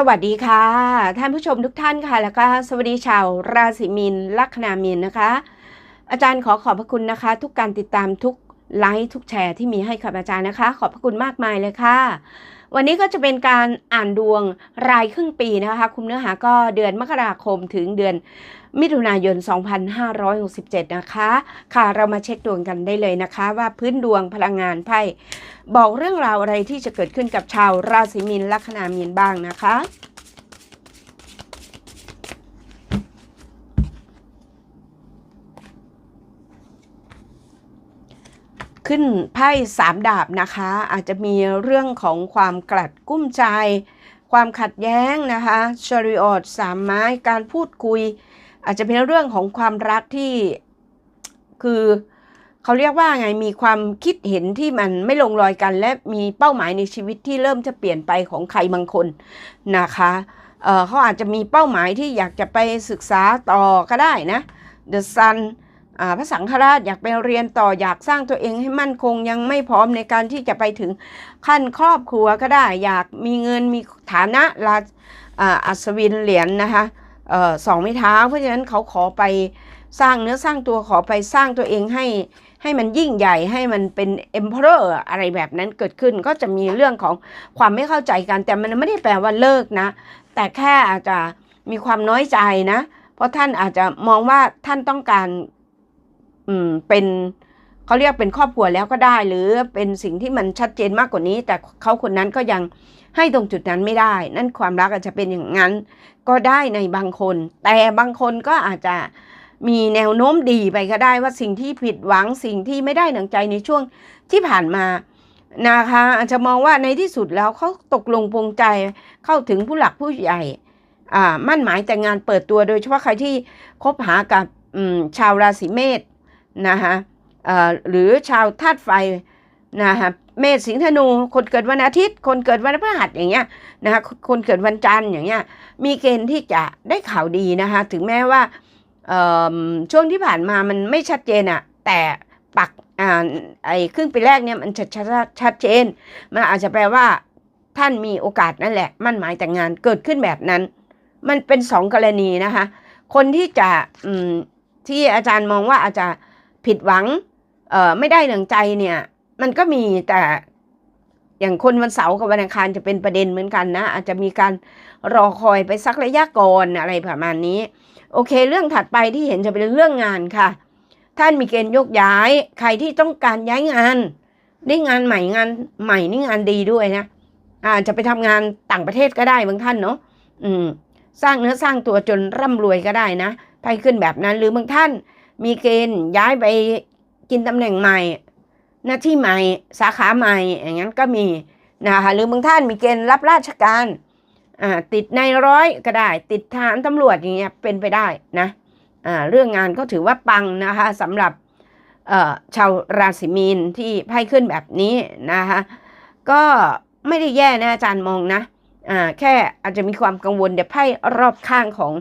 สวัสดีค่ะ ท่านผู้ชมทุกท่านค่ะ แล้วก็สวัสดีชาวราศีมีนลัคนามีนนะคะ อาจารย์ขอขอบพระคุณนะคะ ทุกการติดตามทุกไลค์ทุกแชร์ที่มีให้กับอาจารย์นะคะ ขอบพระคุณมากมายเลยค่ะ วันนี้ก็จะเป็นการอ่านดวงรายครึ่งปีนะคะ คุมเนื้อหาก็เดือนมกราคมถึงเดือนมิถุนายน 2567 นะคะ ค่ะเรามาเช็คดวงกันได้เลยนะคะ ว่าพื้นดวงพลังงานไพ่บอกเรื่องราวอะไรที่จะเกิดขึ้นกับชาวราศีมีนลัคนามีนบ้างนะคะ ขึ้นไพ่สามดาบนะคะ อาจจะมีเรื่องของความกลัดกุ้มใจ ความขัดแย้งนะคะชริออดสามไม้การพูดคุย อาจจะเป็นเรื่องของความรักที่คือเขาเรียกว่าไงมีความคิดเห็นที่มันไม่ลงรอยกัน และมีเป้าหมายในชีวิตที่เริ่มจะเปลี่ยนไปของใครบางคนนะคะเเขาอาจจะมีเป้าหมายที่อยากจะไปศึกษาต่อก็ได้นะ The Sun พระสังฆราชอยากไปเรียนต่ออยากสร้างตัวเองให้มั่นคงยังไม่พร้อมในการที่จะไปถึงขั้นครอบครัวก็ได้ อยากมีเงินมีฐานะราอัศวินเหรียญนนะคะสองไม้เท้า เพราะฉะนั้นเขาขอไปสร้างเนื้อสร้างตัวขอไปสร้างตัวเองให้ให้มันยิ่งใหญ่ให้มันเป็นเอ็มเพอร์อะไรแบบนั้นเกิดขึ้นก็จะมีเรื่องของความไม่เข้าใจกัน แต่มันไม่ได้แปลว่าเลิกนะ แต่แค่อาจจะมีความน้อยใจนะ เพราะท่านอาจจะมองว่าท่านต้องการ อืมเป็นเขาเรียกเป็นครอบครัวแล้วก็ได้ หรือเป็นสิ่งที่มันชัดเจนมากกว่านี้ แต่เขาคนนั้นก็ยังให้ตรงจุดนั้นไม่ได้ นั่นความรักอาจจะเป็นอย่างนั้น ก็ได้ในบางคน แต่บางคนก็อาจจะมีแนวโน้มดีไปก็ได้ว่าสิ่งที่ผิดหวังสิ่งที่ไม่ได้หนังใจในช่วงที่ผ่านมานะคะอาจจะมองว่าในที่สุดแล้วเขาตกลงปรงใจเข้าถึงผู้หลักผู้ใหญ่อ่ามั่นหมายแต่งงานเปิดตัวโดยเฉพาะใครที่คบหากับชาวราศีเมษ นะคะหรือชาวธาตุไฟนะคะเมษสิงห์ธนูคนเกิดวันอาทิตย์ คนเกิดวันพฤหัสอย่างเงี้ยนะคะคนเกิดวันจันทร์อย่างเงี้ยมีเกณฑ์ที่จะได้ข่าวดีนะคะถึงแม้ว่าช่วงที่ผ่านมามันไม่ชัดเจนอะแต่ปักอ่าไอ้ครึ่งปีแรกเนี่ยมันชัดชัดเจน มันอาจจะแปลว่าท่านมีโอกาสนั่นแหละมั่นหมายแต่งงานเกิดขึ้นแบบนั้น มันเป็นสองกรณีนะคะ คนที่จะที่อาจารย์มองว่าอาจจะ ผิดหวังเอ่อไม่ได้หนังใจเนี่ย มันก็มีแต่อย่างคนวันเสาร์กับวันอังคารจะเป็นประเด็นเหมือนกันนะ อาจจะมีการรอคอยไปสักระยะก่อนอะไรประมาณนี้ โอเค เรื่องถัดไปที่เห็นจะเป็นเรื่องงานค่ะ ท่านมีเกณฑ์ยกย้าย ใครที่ต้องการย้ายงาน ได้งานใหม่งานใหม่นี่งานดีด้วยนะอาจจะไปทำงานต่างประเทศก็ได้บางท่านเนาะอืม สร้างเนื้อสร้างตัวจนร่ำรวยก็ได้นะไปขึ้นแบบนั้นหรือบางท่าน มีเกณฑ์ย้ายไปกินตำแหน่งใหม่ หน้าที่ใหม่สาขาใหม่อย่างนั้นก็มีนะคะหรือบางท่านมีเกณฑ์รับราชการติดในร้อยก็ได้ ติดทหารตำรวจอย่างเงี้ยเป็นไปได้นะอ่าเรื่องงานก็ถือว่าปังนะคะสำหรับชาวราศีมีนที่ไพ่ขึ้นแบบนี้นะคะก็ไม่ได้แย่นะอาจารย์มองนะอ่าแค่อาจจะมีความกังวลเดี๋ยวไพ่รอบข้างของ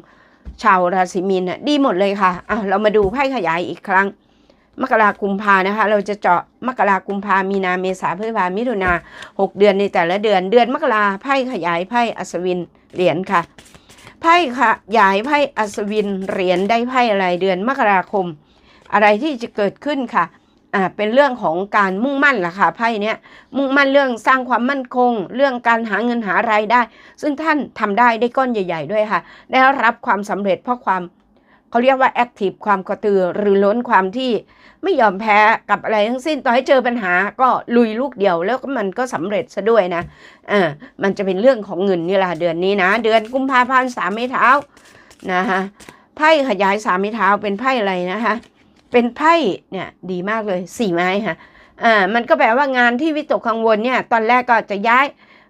ชาวราศีมีนน่ะดีหมดเลยค่ะอะ เรามาดูไพ่ขยายอีกครั้ง มกรากุมภานะคะ เราจะเจาะมกรากุมภามีนาเมษาพฤษภามิถุนาหกเดือนในแต่ละเดือน เดือนมกราไพ่ขยายไพ่อัศวินเหรียญค่ะ ไพ่ขยายไพ่อัศวินเหรียญได้ไพ่อะไรเดือนมกราคม อะไรที่จะเกิดขึ้นค่ะ อ่าเป็นเรื่องของการมุ่งมั่นล่ะค่ะไพ่เนี้ยมุ่งมั่นเรื่องสร้างความมั่นคง เรื่องการหาเงินหารายได้ ซึ่งท่านทำได้ได้ก้อนใหญ่ ๆ ด้วยค่ะ ได้รับความสำเร็จเพราะความเขาเรียกว่าแอคทีฟความกระตือรือร้นความที่ไม่ยอมแพ้กับอะไรทั้งสิ้นต่อให้เจอปัญหาก็ลุยลูกเดียวแล้วก็มันก็สำเร็จซะด้วยนะเออมันจะเป็นเรื่องของเงินนี่แหละเดือนนี้นะ เดือนกุมภาพันธ์สามไม้เท้านะคะไพ่ขยายสามไม้เท้าเป็นไพ่อะไรนะคะ เป็นไพ่เนี่ยดีมากเลยสี่ไม้ค่ะอ่ามันก็แปลว่างานที่วิตกกังวลเนี่ยตอนแรกก็จะย้าย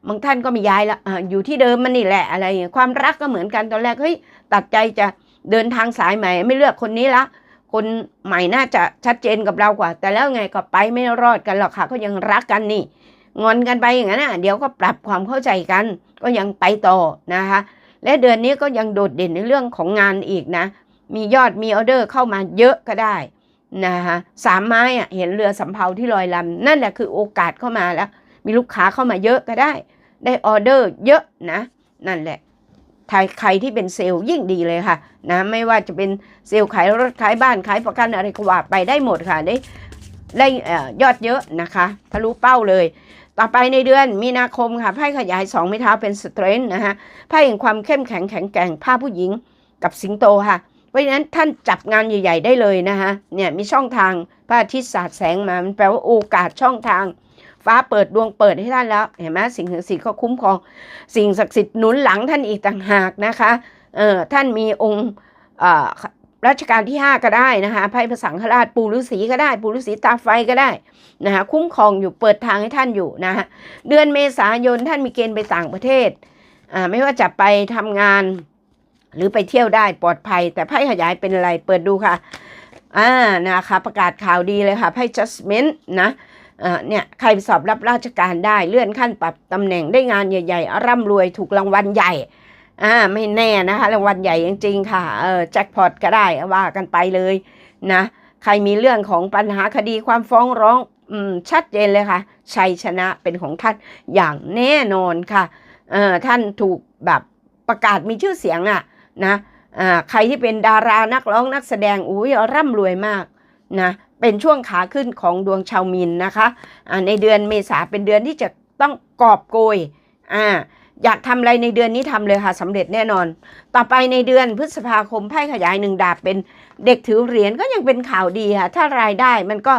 บางท่านก็ไม่ย้ายละอ่าอยู่ที่เดิมมันนี่แหละอะไรอย่างความรักก็เหมือนกันตอนแรกเฮ้ยตัดใจจะเดินทางสายใหม่ ไม่เลือกคนนี้ละคนใหม่น่าจะชัดเจนกับเรากว่า แต่แล้วไงก็ไปไม่รอดกันหรอกค่ะ ก็ยังรักกันนี่ งอนกันไปอย่างนั้นอะเดี๋ยวก็ปรับความเข้าใจกัน ก็ยังไปต่อนะคะ และเดือนนี้ก็ยังโดดเด่นในเรื่องของงานอีกนะ มียอดมีออเดอร์เข้ามาเยอะก็ได้นะคะสามไม้อะเห็นเรือสำเภาที่ลอยลำนั่นแหละคือโอกาสเข้ามาแล้ว มีลูกค้าเข้ามาเยอะก็ได้ ได้ออเดอร์เยอะนะ นั่นแหละใครใครที่เป็นเซลล์ยิ่งดีเลยค่ะนะไม่ว่าจะเป็นเซลล์ขายรถขายบ้านขายประกันอะไรก็ว่าไปได้หมดค่ะได้ได้อ่อยอดเยอะนะคะทะลุเป้าเลย ต่อไปในเดือนมีนาคมค่ะไพ่ขยายสองไม้เท้าเป็นสเตรนท์นะคะไพ่แห่งความเข้มแข็งแข็งแกร่งผ้าผู้หญิงกับสิงโตค่ะ ราะฉะนั้นท่านจับงานใหญ่ ๆ ได้เลยนะคะเนี่ยมีช่องทางพระอาทิตย์สาดแสงมามันแปลว่าโอกาสช่องทาง ฟ้าเปิดดวงเปิดให้ท่านแล้วเห็นไหมสิ่งศักดิ์สิทธิ์ก็คุ้มครอง สิ่งศักดิ์สิทธิ์หนุนหลังท่านอีกต่างหากนะคะเออท่านมีองค์รัชกาลที่ 5 ก็ได้นะคะไพ่พระสังฆราชปู่ฤาษีก็ได้ปู่ฤาษีตาไฟก็ได้นะคะคุ้มครองอยู่เปิดทางให้ท่านอยู่นะคะเดือนเมษายนท่านมีเกณฑ์ไปต่างประเทศอ่าไม่ว่าจะไปทำงาน หรือไปเที่ยวได้ปลอดภัย แต่ไพ่ขยายเป็นอะไรเปิดดูค่ะอ่านะคะประกาศข่าวดีเลยค่ะไพ่ judgment นะเนี่ยใครสอบรับราชการได้เลื่อนขั้นปรับตำแหน่งได้งานใหญ่ๆ ร่ำรวยถูกรางวัลใหญ่อ่าไม่แน่นะคะรางวัลใหญ่จริงๆค่ะเออแจ็คพอตก็ได้ว่ากันไปเลยนะใครมีเรื่องของปัญหาคดีความฟ้องร้องอืมชัดเจนเลยค่ะ ชัยชนะเป็นของท่านอย่างแน่นอนค่ะเออท่านถูกแบบประกาศมีชื่อเสียงอะ นะใครที่เป็นดารานักร้องนักแสดงอุ้ยร่ำรวยมากนะเป็นช่วงขาขึ้นของดวงชาวมินนะคะอ่าในเดือนเมษาเป็นเดือนที่จะต้องกอบโกยอ่าอยากทำอะไรในเดือนนี้ทำเลยค่ะสำเร็จแน่นอน ต่อไปในเดือนพฤษภาคมไพ่ขยายหนึ่งดาบเป็นเด็กถือเหรียญก็ยังเป็นข่าวดีค่ะ ถ้ารายได้มันก็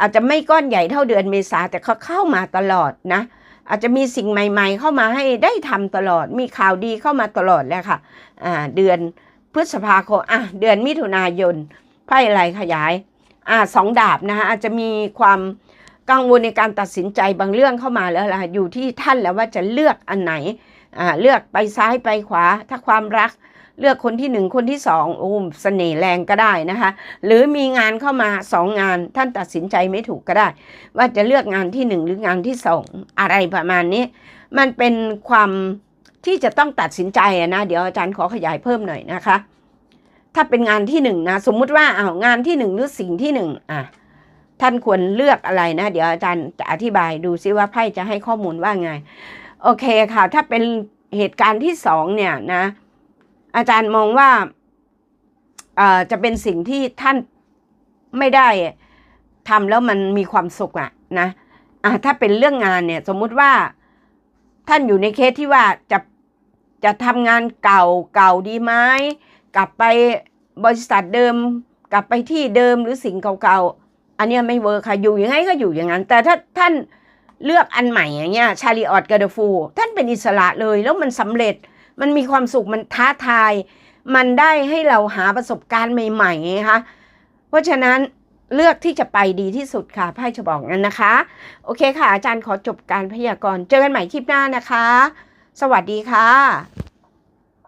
อาจจะไม่ก้อนใหญ่เท่าเดือนเมษาแต่เขาเข้ามาตลอดนะ อาจจะมีสิ่งใหม่ ๆ เข้ามาให้ได้ทำตลอด มีข่าวดีเข้ามาตลอดแล้วค่ะอ่าเดือนพฤษภาคมอะเดือนมิถุนายนไพ่อะไรขยายอ่าสองดาบนะคะอาจจะมีความกังวลในการตัดสินใจบางเรื่องเข้ามาแล้วล่ะอยู่ที่ท่านแล้วว่าจะเลือกอันไหนอ่าเลือกไปซ้ายไปขวา ถ้าความรัก เลือกคนที่หนึ่งคนที่สองโอ้เสน่ห์แรงก็ได้นะคะ หรือมีงานเข้ามาสองงานท่านตัดสินใจไม่ถูกก็ได้ ว่าจะเลือกงานที่หนึ่งหรืองานที่สองอะไรประมาณนี้ มันเป็นความที่จะต้องตัดสินใจนะเดี๋ยวอาจารย์ขอขยายเพิ่มหน่อยนะคะ ถ้าเป็นงานที่หนึ่งนะสมมุติว่าเอ้างานที่หนึ่งหรือสิ่งที่หนึ่งอะท่านควรเลือกอะไรนะ เดี๋ยวอาจารย์จะอธิบายดูซิว่าไพ่จะให้ข้อมูลว่าไง โอเคค่ะ ถ้าเป็นเหตุการณ์ที่สองเนี่ยนะ อาจารย์มองว่าเอ่อจะเป็นสิ่งที่ท่านไม่ได้ทำแล้วมันมีความสุขอะนะอะถ้าเป็นเรื่องงานเนี่ย สมมุติว่าท่านอยู่ในเคสที่ว่าจะจะทำงานเก่าเก่าดีไหมกลับไปบริษัทเดิม กลับไปที่เดิมหรือสิ่งเก่าๆอันเนี้ยไม่เวิร์คค่ะอยู่ยังไงก็อยู่อย่างนั้น แต่ถ้าท่านเลือกอันใหม่อย่างเงี้ยชาลีออตกาเดฟู ท่านเป็นอิสระเลยแล้วมันสำเร็จ มันมีความสุขมันท้าทาย มันได้ให้เราหาประสบการณ์ใหม่ๆไงคะเพราะฉะนั้นเลือกที่จะไปดีที่สุดค่ะไพ่จะบอกงั้นนะคะ โอเคค่ะ อาจารย์ขอจบการพยากรณ์เจอกันใหม่คลิปหน้านะคะ สวัสดีค่ะ